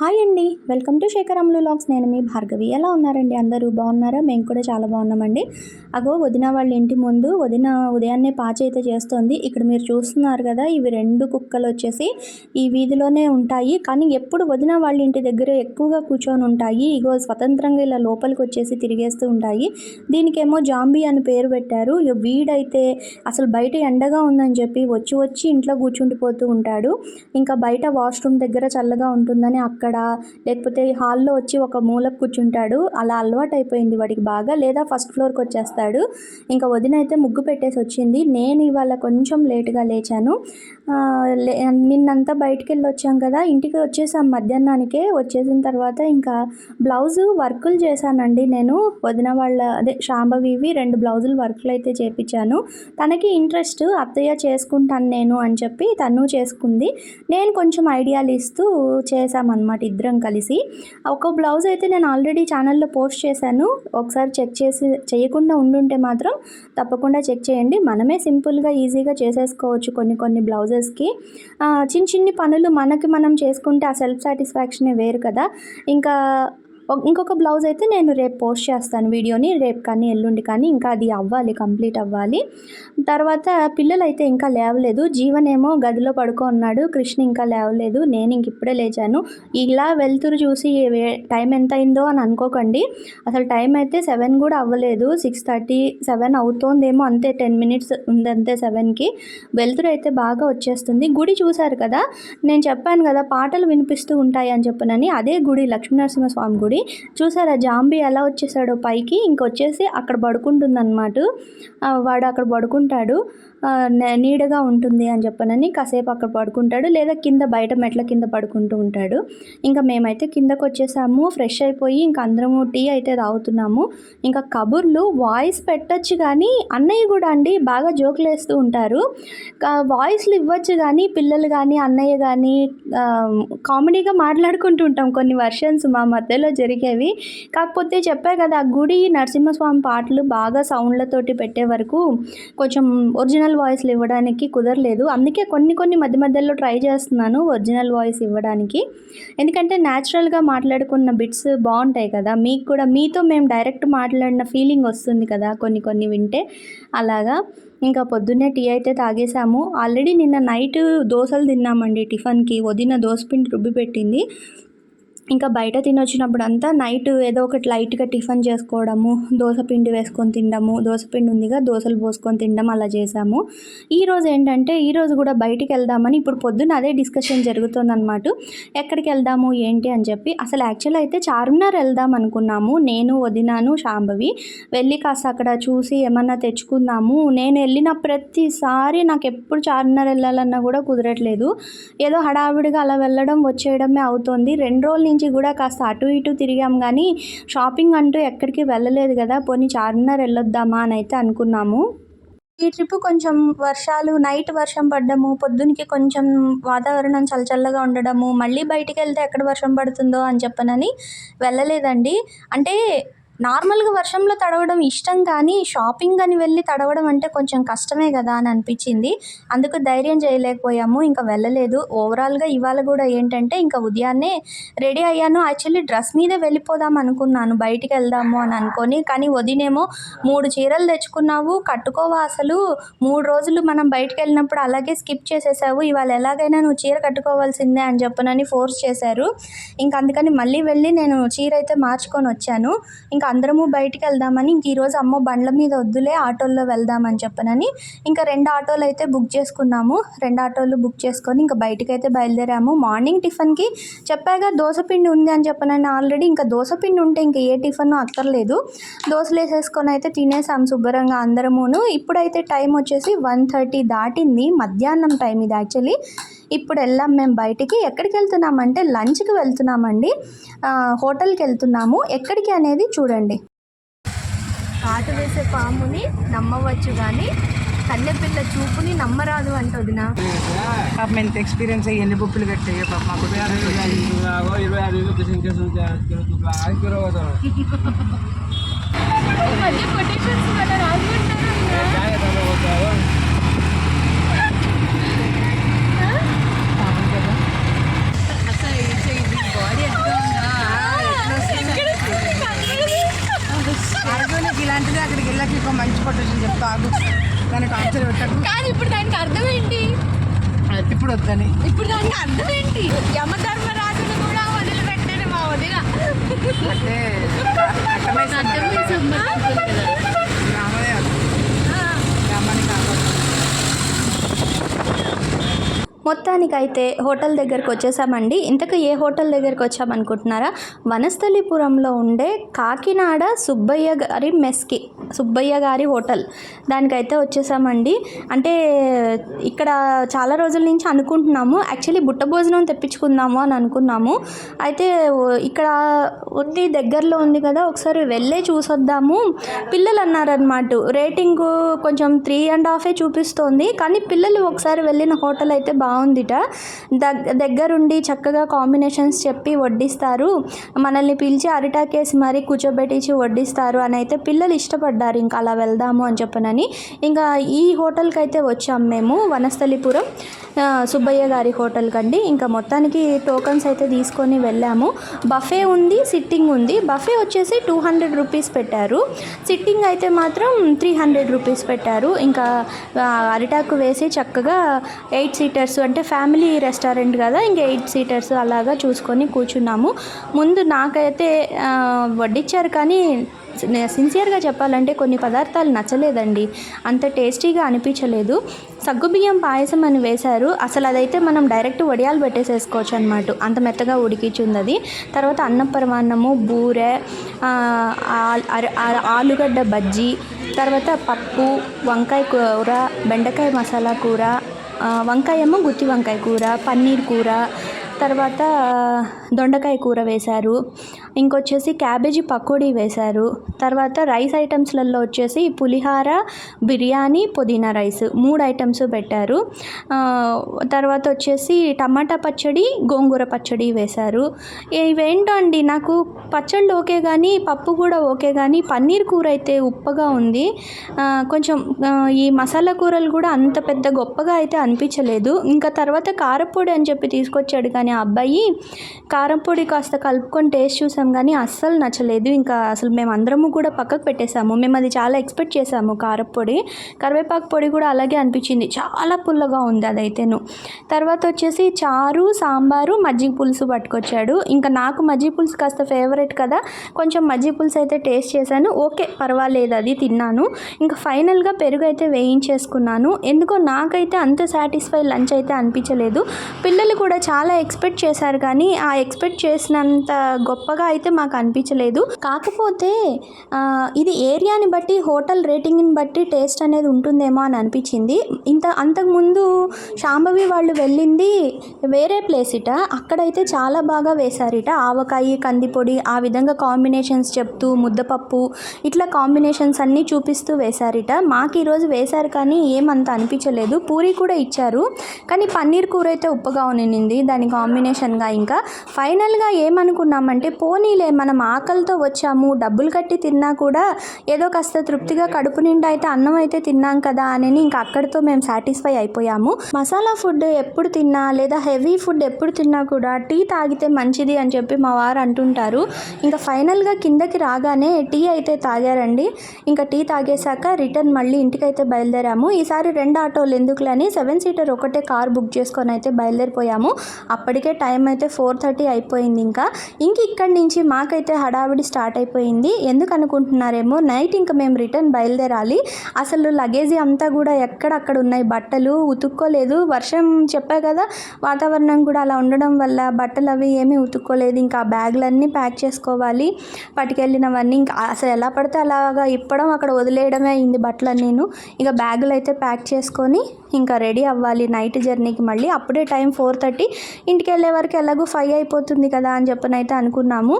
Hi అండి. Welcome to శేఖరమ్లు లాగ్స్. నేను మీ భార్గవి. ఎలా ఉన్నారండి అందరూ? బాగున్నారా? మేము కూడా చాలా బాగున్నామండి. అగో వదిన వాళ్ళ ఇంటి ముందు వదిన ఉదయాన్నే పాచి అయితే చేస్తోంది. ఇక్కడ మీరు చూస్తున్నారు కదా ఇవి రెండు కుక్కలు వచ్చేసి ఈ వీధిలోనే ఉంటాయి. కానీ ఎప్పుడు వదిన వాళ్ళ ఇంటి దగ్గర ఎక్కువగా కూర్చొని ఉంటాయి. ఇగో స్వతంత్రంగా ఇలా లోపలికి వచ్చేసి తిరిగేస్తూ ఉంటాయి. దీనికేమో జాంబీ అని పేరు పెట్టారు. ఇక వీడైతే అసలు బయట ఎండగా ఉందని చెప్పి వచ్చి వచ్చి ఇంట్లో కూర్చుండిపోతూ ఉంటాడు. ఇంకా బయట వాష్రూమ్ దగ్గర చల్లగా ఉంటుందని అక్కడ లేకపోతే హాల్లో వచ్చి ఒక మూలకు కూర్చుంటాడు. అలా అలవాటు అయిపోయింది వాడికి బాగా. లేదా ఫస్ట్ ఫ్లోర్కి వచ్చేస్తాడు. ఇంకా వదిన అయితే ముగ్గు పెట్టేసి వచ్చింది. నేను ఇవాళ కొంచెం లేటుగా లేచాను. లే- నిన్నంతా బయటికి వెళ్ళి వచ్చాం కదా. ఇంటికి వచ్చేసాం మధ్యాహ్నానికే. వచ్చేసిన తర్వాత ఇంకా బ్లౌజు వర్కులు చేశానండి నేను. వదిన వాళ్ళ అదే శాంభవివి రెండు బ్లౌజులు వర్కులు అయితే చేపించాను. తనకి ఇంట్రెస్ట్ అత్తయ్య చేసుకుంటాను నేను అని చెప్పి తను చేసుకుంది. నేను కొంచెం ఐడియాలు ఇస్తూ చేశామన్నమాట. ఇద్దరం కలిసి. ఒక బ్లౌజ్ అయితే నేను ఆల్రెడీ ఛానల్లో పోస్ట్ చేశాను. ఒకసారి చెక్ చేసి చేయకుండా ఉండుంటే మాత్రం తప్పకుండా చెక్ చేయండి. మనమే సింపుల్గా ఈజీగా చేసేసుకోవచ్చు కొన్ని కొన్ని బ్లౌజెస్కి. చిన్న చిన్ని పనులు మనకి మనం చేసుకుంటే ఆ సెల్ఫ్ సాటిస్ఫాక్షనే వేరు కదా. ఇంకా ఇంకొక బ్లౌజ్ అయితే నేను రేపు పోస్ట్ చేస్తాను. వీడియోని రేపు కానీ ఎల్లుండి కానీ ఇంకా అది అవ్వాలి కంప్లీట్ అవ్వాలి. తర్వాత పిల్లలు అయితే ఇంకా లేవలేదు. జీవన్ ఏమో గదిలో పడుకో ఉన్నాడు కృష్ణ ఇంకా లేవలేదు. నేను ఇంక ఇప్పుడే లేచాను. ఇలా వెళ్తురు చూసి టైం ఎంత అయిందో అని అనుకోకండి. అసలు టైం అయితే సెవెన్ కూడా అవ్వలేదు. సిక్స్ థర్టీ సెవెన్ అవుతోందేమో అంతే టెన్ మినిట్స్ ఉంది అంతే సెవెన్కి వెళ్తురు అయితే బాగా వచ్చేస్తుంది. గుడి చూశారు కదా? నేను చెప్పాను కదా పాటలు వినిపిస్తూ ఉంటాయి అని చెప్పనని. అదే గుడి లక్ష్మీనరసింహస్వామి గుడి. చూసారా జాంబీ ఎలా వచ్చేసాడో పైకి ఇంకొచ్చేసి అక్కడ పడుకుంటుందన్నమాట. వాడు అక్కడ పడుకుంటాడు. నీడగా ఉంటుంది అని చెప్పనని కాసేపు అక్కడ పడుకుంటాడు లేదా కింద బయట మెట్ల కింద పడుకుంటూ ఉంటాడు. ఇంకా మేమైతే కిందకు వచ్చేసాము ఫ్రెష్ అయిపోయి ఇంకా అందరము టీ అయితే తాగుతున్నాము. ఇంకా కబుర్లు వాయిస్ పెట్టచ్చు కానీ అన్నయ్య కూడా అండి బాగా జోకులు వేస్తూ ఉంటారు. వాయిస్లు ఇవ్వచ్చు కానీ పిల్లలు కానీ అన్నయ్య కానీ కామెడీగా మాట్లాడుకుంటూ ఉంటాం కొన్ని వర్షన్స్ మా మధ్యలో జరిగేవి. కాకపోతే చెప్పా కదా ఆ గుడి నరసింహస్వామి పాటలు బాగా సౌండ్లతోటి పెట్టే వరకు కొంచెం ఒరిజినల్ వాయిస్లు ఇవ్వడానికి కుదరలేదు. అందుకే కొన్ని కొన్ని మధ్య మధ్యలో ట్రై చేస్తున్నాను ఒరిజినల్ వాయిస్ ఇవ్వడానికి. ఎందుకంటే న్యాచురల్గా మాట్లాడుకున్న బిట్స్ బాగుంటాయి కదా మీకు కూడా మీతో మేము డైరెక్ట్ మాట్లాడిన ఫీలింగ్ వస్తుంది కదా కొన్ని కొన్ని వింటే. అలాగా ఇంకా పొద్దున్నే టీ అయితే తాగేసాము ఆల్రెడీ నిన్న నైట్ దోశలు తిన్నామండి టిఫిన్కి వదిన దోసపిండి రుబ్బి పెట్టింది. ఇంకా బయట తినొచ్చినప్పుడు అంతా నైట్ ఏదో ఒకటి లైట్గా టిఫిన్ చేసుకోవడము దోశ పిండి వేసుకొని తినడము దోశ పిండి ఉందిగా దోశలు పోసుకొని తినడం అలా చేసాము ఈరోజు ఏంటంటే ఈరోజు కూడా బయటికి వెళ్దామని ఇప్పుడు పొద్దున్న అదే డిస్కషన్ జరుగుతుందన్నమాట. ఎక్కడికి వెళ్దాము ఏంటి అని చెప్పి అసలు యాక్చువల్ అయితే చార్మినార్ వెళ్దాం అనుకున్నాము. నేను వదినాను శాంభవి వెళ్ళి కాస్త అక్కడ చూసి ఏమన్నా తెచ్చుకుందాము. నేను వెళ్ళిన ప్రతిసారి నాకు ఎప్పుడు చార్మినార్ వెళ్ళాలన్నా కూడా కుదరట్లేదు. ఏదో హడావిడిగా అలా వెళ్ళడం వచ్చేయడమే అవుతుంది. రెండు రోజుల నుంచి కూడా కాస్త అటు ఇటు తిరిగాం కానీ షాపింగ్ అంటూ ఎక్కడికి వెళ్ళలేదు కదా పోనీ చార్మినార్ వెళ్ళొద్దామా అని అయితే అనుకున్నాము. ఈ ట్రిప్ కొంచెం వర్షాలు నైట్ వర్షం పడ్డము పొద్దునికి కొంచెం వాతావరణం చల్లచల్లగా ఉండడము మళ్ళీ బయటికి వెళ్తే ఎక్కడ వర్షం పడుతుందో అని చెప్పనని వెళ్ళలేదండి. అంటే నార్మల్గా వర్షంలో తడవడం ఇష్టం కానీ షాపింగ్ అని వెళ్ళి తడవడం అంటే కొంచెం కష్టమే కదా అని అనిపించింది. అందుకు ధైర్యం చేయలేకపోయాము ఇంకా వెళ్ళలేదు. ఓవరాల్గా ఇవాళ కూడా ఏంటంటే ఇంకా ఉదయాన్నే రెడీ అయ్యాను. యాక్చువల్లీ డ్రెస్ మీదే వెళ్ళిపోదాం అనుకున్నాను బయటికి వెళ్దాము అని అనుకొని. కానీ వదినేమో మూడు చీరలు తెచ్చుకున్నావు కట్టుకోవా అసలు? మూడు రోజులు మనం బయటికి వెళ్ళినప్పుడు అలాగే స్కిప్ చేసేసావు. ఇవాళ ఎలాగైనా నువ్వు చీర కట్టుకోవాల్సిందే అని చెప్పనని ఫోర్స్ చేశారు. ఇంకా అందుకని మళ్ళీ వెళ్ళి నేను చీర అయితే మార్చుకొని వచ్చాను. ఇంకా అందరము బయటికి వెళ్దామని ఇంక ఈరోజు అమ్మో బండ్ల మీద వద్దులే ఆటోల్లో వెళ్దామని చెప్పనని ఇంకా రెండు ఆటోలు అయితే బుక్ చేసుకున్నాము. రెండు ఆటోలు బుక్ చేసుకొని ఇంకా బయటికి అయితే బయలుదేరాము. మార్నింగ్ టిఫిన్కి చెప్పాగా దోశపిండి ఉంది అని చెప్పనని ఆల్రెడీ ఇంకా దోశపిండి ఉంటే ఇంకా ఏ టిఫిన్ అక్కర్లేదు. దోశలు వేసేసుకొని అయితే తినేసాము శుభ్రంగా అందరమును. ఇప్పుడైతే టైం వచ్చేసి వన్ థర్టీ దాటింది. మధ్యాహ్నం టైం ఇది యాక్చువల్లీ. ఇప్పుడు వెళ్ళాం మేము బయటికి. ఎక్కడికి వెళ్తున్నామంటే లంచ్కి వెళ్తున్నామండి. ఆ, హోటల్కి వెళ్తున్నాము. ఎక్కడికి అనేది చూడండి. కాటు వేసే పాముని నమ్మవచ్చు కానీ కన్నెపిల్ల చూపుని నమ్మరాదు అంటుంది నా పాపం ఎంత ఎక్స్పీరియన్స్ అయ్యి ఎన్ని బుప్పులు కట్టాయో పాప మాకు ఒక మంచి కొటేషన్ చెప్తా ఆగు. దాన్ని టార్చర్ పెట్టకు. కానీ ఇప్పుడు దానికి అర్థం ఏంటి? ఇప్పుడు వద్దని ఇప్పుడు దానికి అర్థం ఏంటి? యమధర్మరాజును కూడా వదిలిపెట్టాడు మా వదిన. అంటే మొత్తానికైతే హోటల్ దగ్గరకు వచ్చేసామండి. ఇంతకు ఏ హోటల్ దగ్గరకు వచ్చామనుకుంటున్నారా? వనస్థలిపురంలో ఉండే కాకినాడ సుబ్బయ్య గారి మెస్కి సుబ్బయ్య గారి హోటల్. దానికైతే వచ్చేసామండి. అంటే ఇక్కడ చాలా రోజుల నుంచి అనుకుంటున్నాము. యాక్చువల్లీ బుట్ట భోజనం తెప్పించుకుందాము అని అనుకున్నాము. అయితే ఇక్కడ ఉంది దగ్గరలో ఉంది కదా ఒకసారి వెళ్ళే చూసొద్దాము. పిల్లలు అన్నారనమాట రేటింగ్ కొంచెం త్రీ అండ్ హాఫే చూపిస్తోంది. కానీ పిల్లలు ఒకసారి వెళ్ళిన హోటల్ అయితే బాగుందిట. దగ్ దగ్గరుండి చక్కగా కాంబినేషన్స్ చెప్పి వడ్డిస్తారు. మనల్ని పిలిచి అరిటాకేసి మరీ కూర్చోబెట్టించి వడ్డిస్తారు అని అయితే పిల్లలు ఇష్టపడ్డారు. ఇంకా అలా వెళ్దాము అని చెప్పనని. ఇంకా ఈ హోటల్కి అయితే వచ్చాం మేము వనస్థలిపురం. సుబ్బయ్య గారి హోటల్ కండి ఇంకా మొత్తానికి టోకన్స్ అయితే తీసుకొని వెళ్ళాము. బఫే ఉంది సిట్టింగ్ ఉంది. బఫే వచ్చేసి టూ హండ్రెడ్ రూపీస్ పెట్టారు. సిట్టింగ్ అయితే మాత్రం త్రీ హండ్రెడ్ రూపీస్ పెట్టారు. ఇంకా అరిటాకు వేసి చక్కగా ఎయిట్ సీటర్స్ అంటే ఫ్యామిలీ రెస్టారెంట్ కదా ఇంకా ఎయిట్ సీటర్స్ అలాగా చూసుకొని కూర్చున్నాము. ముందు నాకైతే వడ్డించారు కానీ సిన్సియర్గా చెప్పాలంటే కొన్ని పదార్థాలు నచ్చలేదండి. అంత టేస్టీగా అనిపించలేదు. సగ్గుబియ్యం పాయసం అని వేశారు. అసలు అదైతే మనం డైరెక్ట్ వడియాలు పెట్టేసేసుకోవచ్చు అనమాట అంత మెత్తగా ఉడికిచ్చింది అది తర్వాత అన్నపరమాన్నము బూరె ఆలుగడ్డ బజ్జీ తర్వాత పప్పు వంకాయ కూర బెండకాయ మసాలా కూర వంకాయ ఏమో గుత్తి వంకాయ కూర పన్నీర్ కూర తర్వాత దొండకాయ కూర వేశారు. ఇంకొచ్చేసి క్యాబేజీ పకోడీ వేశారు. తర్వాత రైస్ ఐటమ్స్లలో వచ్చేసి పులిహార బిర్యానీ పుదీనా రైస్ మూడు ఐటమ్స్ పెట్టారు. తర్వాత వచ్చేసి టమాటా పచ్చడి గోంగూర పచ్చడి వేశారు. ఇవేంటో అండి నాకు పచ్చళ్ళు ఓకే కానీ పప్పు కూడా ఓకే కానీ పన్నీర్ కూర అయితే ఉప్పగా ఉంది. కొంచెం ఈ మసాలా కూరలు కూడా అంత పెద్ద గొప్పగా అయితే అనిపించలేదు. ఇంకా తర్వాత కారపొడి అని చెప్పి తీసుకొచ్చాడు కానీ ఆ అబ్బాయి కారపొడి కాస్త కలుపుకొని టేస్ట్ చూసాను చేసాం కానీ అస్సలు నచ్చలేదు. ఇంకా అసలు మేము అందరము కూడా పక్కకు పెట్టేశాము. మేము అది చాలా ఎక్స్పెక్ట్ చేసాము కారపొడి కరివేపాకు పొడి కూడా అలాగే అనిపించింది. చాలా పుల్లగా ఉంది అదైతేను. తర్వాత వచ్చేసి చారు సాంబారు మజ్జిగ పులుసు పట్టుకొచ్చాడు. ఇంకా నాకు మజ్జిగ పులుసు కాస్త ఫేవరెట్ కదా. కొంచెం మజ్జిగ పులుసు అయితే టేస్ట్ చేశాను. ఓకే పర్వాలేదు అది తిన్నాను. ఇంకా ఫైనల్గా పెరుగు అయితే వేయించేసుకున్నాను. ఎందుకో నాకైతే అంత సాటిస్ఫై లంచ్ అయితే అనిపించలేదు. పిల్లలు కూడా చాలా ఎక్స్పెక్ట్ చేశారు కానీ ఆ ఎక్స్పెక్ట్ చేసినంత గొప్పగా అయితే మాకు అనిపించలేదు. కాకపోతే ఇది ఏరియాని బట్టి హోటల్ రేటింగ్ని బట్టి టేస్ట్ అనేది ఉంటుందేమో అని అనిపించింది. ఇంత అంతకుముందు శాంభవి వాళ్ళు వెళ్ళింది వేరే ప్లేస్ ఇట. అక్కడైతే చాలా బాగా వేశారిట. ఆవకాయ కందిపొడి ఆ విధంగా కాంబినేషన్స్ చెప్తూ ముద్దపప్పు ఇట్లా కాంబినేషన్స్ అన్నీ చూపిస్తూ వేశారిట. మాకు ఈరోజు వేశారు కానీ ఏమంత అనిపించలేదు. పూరి కూడా ఇచ్చారు. కానీ పన్నీర్ కూర అయితే ఉప్పగా ఉనింది. దాని కాంబినేషన్గా ఇంకా. ఫైనల్గా ఏమనుకున్నామంటే పోనీలే మనం ఆకలితో వచ్చాము డబ్బులు కట్టి తిన్నా కూడా ఏదో కాస్త తృప్తిగా కడుపు నిండా అయితే అన్నం అయితే తిన్నాం కదా అని ఇంకా అక్కడితో మేము సాటిస్ఫై అయిపోయాము. మసాలా ఫుడ్ ఎప్పుడు తిన్నా లేదా హెవీ ఫుడ్ ఎప్పుడు తిన్నా కూడా టీ తాగితే మంచిది అని చెప్పి మా వారు అంటుంటారు. ఇంకా ఫైనల్గా కిందకి రాగానే టీ అయితే తాగారండి. ఇంకా టీ తాగేశాక రిటర్న్ మళ్ళీ ఇంటికైతే బయలుదేరాము. ఈసారి రెండు ఆటోలు ఎందుకులని సెవెన్ సీటర్ ఒకటే కార్ బుక్ చేసుకొని అయితే బయలుదేరిపోయాము. అప్పటికే టైం అయితే ఫోర్ థర్టీ అయిపోయింది ఇంకా. ఇంక ఇక్కడి నుంచి మాకైతే హడావిడి స్టార్ట్ అయిపోయింది. ఎందుకు అనుకుంటున్నారేమో నైట్ ఇంకా మేము రిటర్న్ బయలుదేరాలి. అసలు లగేజీ అంతా కూడా ఎక్కడక్కడ ఉన్నాయి? బట్టలు ఉతుక్కోలేదు. వర్షం చెప్పా కదా వాతావరణం కూడా అలా ఉండడం వల్ల బట్టలు అవి ఏమీ ఉతుక్కోలేదు. ఇంకా ఆ బ్యాగులన్నీ ప్యాక్ చేసుకోవాలి. పట్టుకెళ్ళినవన్నీ ఇంకా అసలు ఎలా పడితే అలాగా ఇప్పడం అక్కడ వదిలేయడమే అయింది బట్టలు నేను ఇక బ్యాగులు అయితే ప్యాక్ చేసుకొని ఇంకా రెడీ అవ్వాలి నైట్ జర్నీకి మళ్ళీ. అప్పుడే టైం ఫోర్ థర్టీ. ఇంటికి వెళ్ళే వరకు ఎలాగో ఫైవ్ అయిపోతుంది కదా అని చెప్పని అయితే అనుకున్నాము.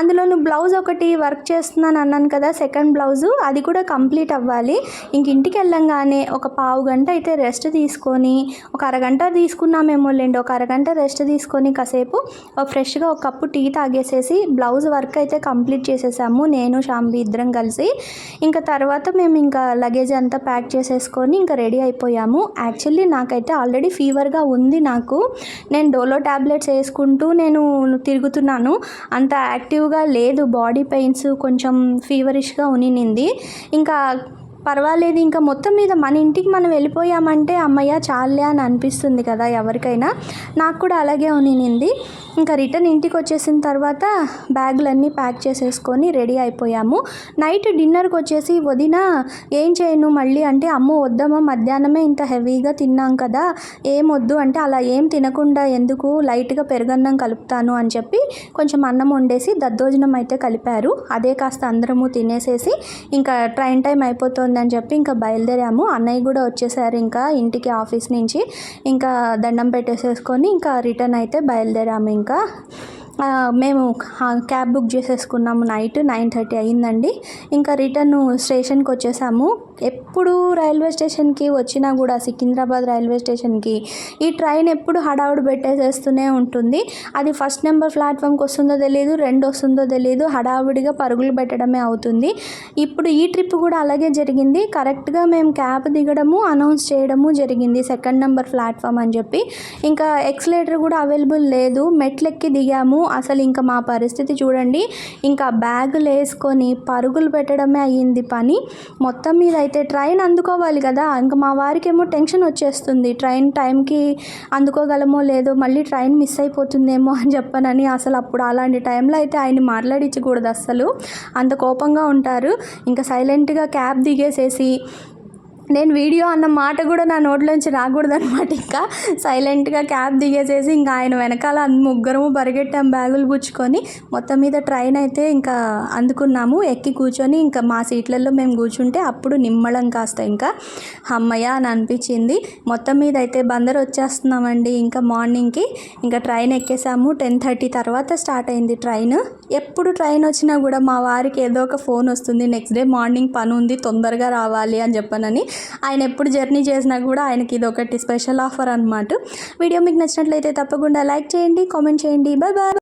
అందులోనూ బ్లౌజ్ ఒకటి వర్క్ చేస్తున్నాను అన్నాను కదా సెకండ్ బ్లౌజు. అది కూడా కంప్లీట్ అవ్వాలి. ఇంక ఇంటికి వెళ్ళంగానే ఒక పావు గంట అయితే రెస్ట్ తీసుకొని ఒక అరగంట తీసుకున్నామేమో లేండి ఒక అరగంట రెస్ట్ తీసుకొని కాసేపు ఫ్రెష్గా ఒక కప్పు టీ తాగేసేసి బ్లౌజ్ వర్క్ అయితే కంప్లీట్ చేసేసాము నేను షాంబి ఇద్దరం కలిసి. ఇంకా తర్వాత మేము ఇంకా లగేజ్ అంతా ప్యాక్ చేసేసుకొని ఇంకా రెడీ అయిపోయాము. యాక్చువల్లీ నాకైతే ఆల్రెడీ ఫీవర్గా ఉంది నాకు. నేను డోలో ట్యాబ్లెట్స్ వేసుకుంటూ నేను తిరుగుతున్నాను. అంత యాక్టివ్గా లేదు. బాడీ పెయిన్స్ కొంచెం ఫీవరిష్గా ఉనింది ఇంకా పర్వాలేదు ఇంకా మొత్తం మీద మన ఇంటికి మనం వెళ్ళిపోయామంటే అమ్మయ్య చాలే అని అనిపిస్తుంది కదా ఎవరికైనా. నాకు కూడా అలాగే ఉనినింది. ఇంకా రిటర్న్ ఇంటికి వచ్చేసిన తర్వాత బ్యాగులన్నీ ప్యాక్ చేసేసుకొని రెడీ అయిపోయాము. నైట్ డిన్నర్కి వచ్చేసి వదిన ఏం చేయను మళ్ళీ? అంటే అమ్మ వద్దమ్మా మధ్యాహ్నమే ఇంత హెవీగా తిన్నాం కదా ఏం వద్దు అంటే అలా ఏం తినకుండా ఎందుకు లైట్గా పెరుగన్నం కలుపుతాను? అని చెప్పి కొంచెం అన్నం వండేసి దద్దోజనం అయితే కలిపారు. అదే కాస్త అందరము తినేసేసి ఇంకా ట్రైన్ టైం ఉందని చెప్పి ఇంకా బయలుదేరాము. అన్నయ్య కూడా వచ్చేసారు ఇంకా ఇంటికి ఆఫీస్ నుంచి. ఇంకా దండం పెట్టేసేసుకొని ఇంకా రిటర్న్ అయితే బయలుదేరాము ఇంకా. మేము క్యాబ్ బుక్ చేసేసుకున్నాము నైట్ నైన్ థర్టీ అయ్యిందండి ఇంకా రిటర్న్ స్టేషన్కి వచ్చేసాము. ఎప్పుడు రైల్వే స్టేషన్కి వచ్చినా కూడా సికింద్రాబాద్ రైల్వే స్టేషన్కి ఈ ట్రైన్ ఎప్పుడు హడావుడు పెట్టేసేస్తూనే ఉంటుంది. అది ఫస్ట్ నెంబర్ ప్లాట్ఫామ్కి వస్తుందో తెలియదు రెండు వస్తుందో తెలియదు హడావుడిగా పరుగులు పెట్టడమే అవుతుంది. ఇప్పుడు ఈ ట్రిప్ కూడా అలాగే జరిగింది. కరెక్ట్గా మేము క్యాబ్ దిగడము అనౌన్స్ చేయడము జరిగింది సెకండ్ నెంబర్ ప్లాట్ఫామ్ అని చెప్పి. ఇంకా ఎక్స్లేటర్ కూడా అవైలబుల్ లేదు. మెట్లెక్కి దిగాము. అసలు ఇంకా మా పరిస్థితి చూడండి. ఇంకా బ్యాగులు వేసుకొని పరుగులు పెట్టడమే అయ్యింది పని. మొత్తం మీద అయితే ట్రైన్ అందుకోవాలి కదా. ఇంకా మా వారికి ఏమో టెన్షన్ వచ్చేస్తుంది. ట్రైన్ టైంకి అందుకోగలమో లేదో మళ్ళీ ట్రైన్ మిస్ అయిపోతుందేమో అని చెప్పనని అసలు అప్పుడు అలాంటి టైంలో అయితే ఆయన మాట్లాడించకూడదు అస్సలు. అంత కోపంగా ఉంటారు. ఇంకా సైలెంట్గా క్యాబ్ దిగేసేసి నేను వీడియో అన్న మాట కూడా నా నోట్లోంచి రాకూడదు అనమాట ఇంకా సైలెంట్గా క్యాబ్ దిగేసేసి ఇంకా ఆయన వెనకాల ముగ్గురము పరిగెట్టాం బ్యాగులు పుచ్చుకొని మొత్తం మీద ట్రైన్ అయితే ఇంకా అందుకున్నాము. ఎక్కి కూర్చొని ఇంకా మా సీట్లలో మేము కూర్చుంటే అప్పుడు నిమ్మడం కాస్త ఇంకా అమ్మయ్య అని అనిపించింది. మొత్తం మీద అయితే బందర్ వచ్చేస్తున్నామండి ఇంకా మార్నింగ్కి. ఇంకా ట్రైన్ ఎక్కేసాము. టెన్ థర్టీ తర్వాత స్టార్ట్ అయింది ట్రైన్. ఎప్పుడు ట్రైన్ వచ్చినా కూడా మా వారికి ఏదో ఒక ఫోన్ వస్తుంది. నెక్స్ట్ డే మార్నింగ్ పని ఉంది తొందరగా రావాలి అని చెప్పనని ఆయన ఎప్పుడు జర్నీ చేసినా కూడా ఆయనకి ఇది ఒకటి స్పెషల్ ఆఫర్ అనమాట వీడియో మీకు నచ్చినట్లయితే తప్పకుండా లైక్ చేయండి కామెంట్ చేయండి. Bye bye